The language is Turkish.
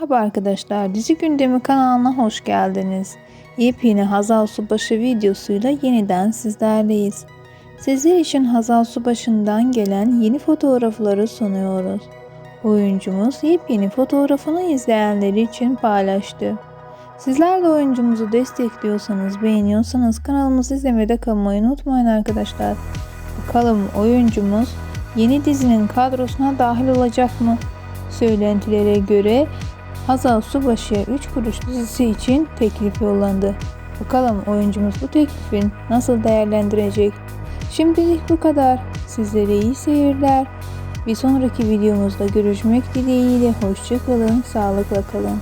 Merhaba arkadaşlar, Dizi Gündemi kanalına hoş geldiniz. Yepyeni Hazal Subaşı videosuyla yeniden sizlerleyiz. Sizler için Hazal Subaşı'ndan gelen yeni fotoğrafları sunuyoruz. Oyuncumuz yepyeni fotoğrafını izleyenleri için paylaştı. Sizler de oyuncumuzu destekliyorsanız, beğeniyorsanız kanalımızı izlemede kalmayı unutmayın arkadaşlar. Bakalım oyuncumuz yeni dizinin kadrosuna dahil olacak mı? Söylentilere göre Hazal Subaşı'ya 3 kuruş dizisi için teklif yollandı. Bakalım oyuncumuz bu teklifin nasıl değerlendirecek? Şimdilik bu kadar. Sizlere iyi seyirler. Bir sonraki videomuzda görüşmek dileğiyle. Hoşçakalın, sağlıkla kalın.